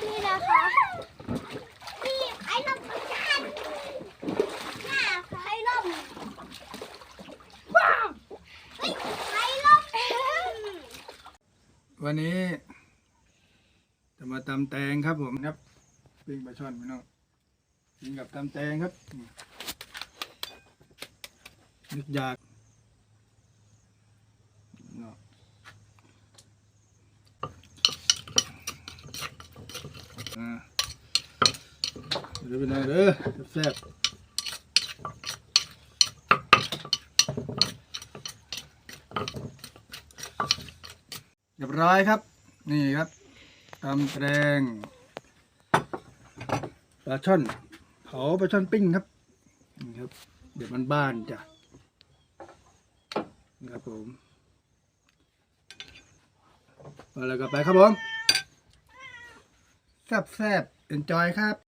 นี่นะคะนี่ไอ้ลมประชันน่าไอ้ลมว้าวเฮ้ยไอ้ลมวันนี้ จะมาตำแตงครับผมครับปิ้งปลาช่อนพี่น้องกินกับตำแตงครับนึกอยากเนาะ อ่าเดี๋ยวไปหนเด้อแซ่บเรียบร้อยครับ นี่ครับตำแตงปลาช่อนเผาปลาช่อนปิ้งครับนี่ครับ เดี๋ยวมันบ้านจ้ะนะครับผมมาแล้วก็ไปครับผม แซ่บๆ enjoy ครับ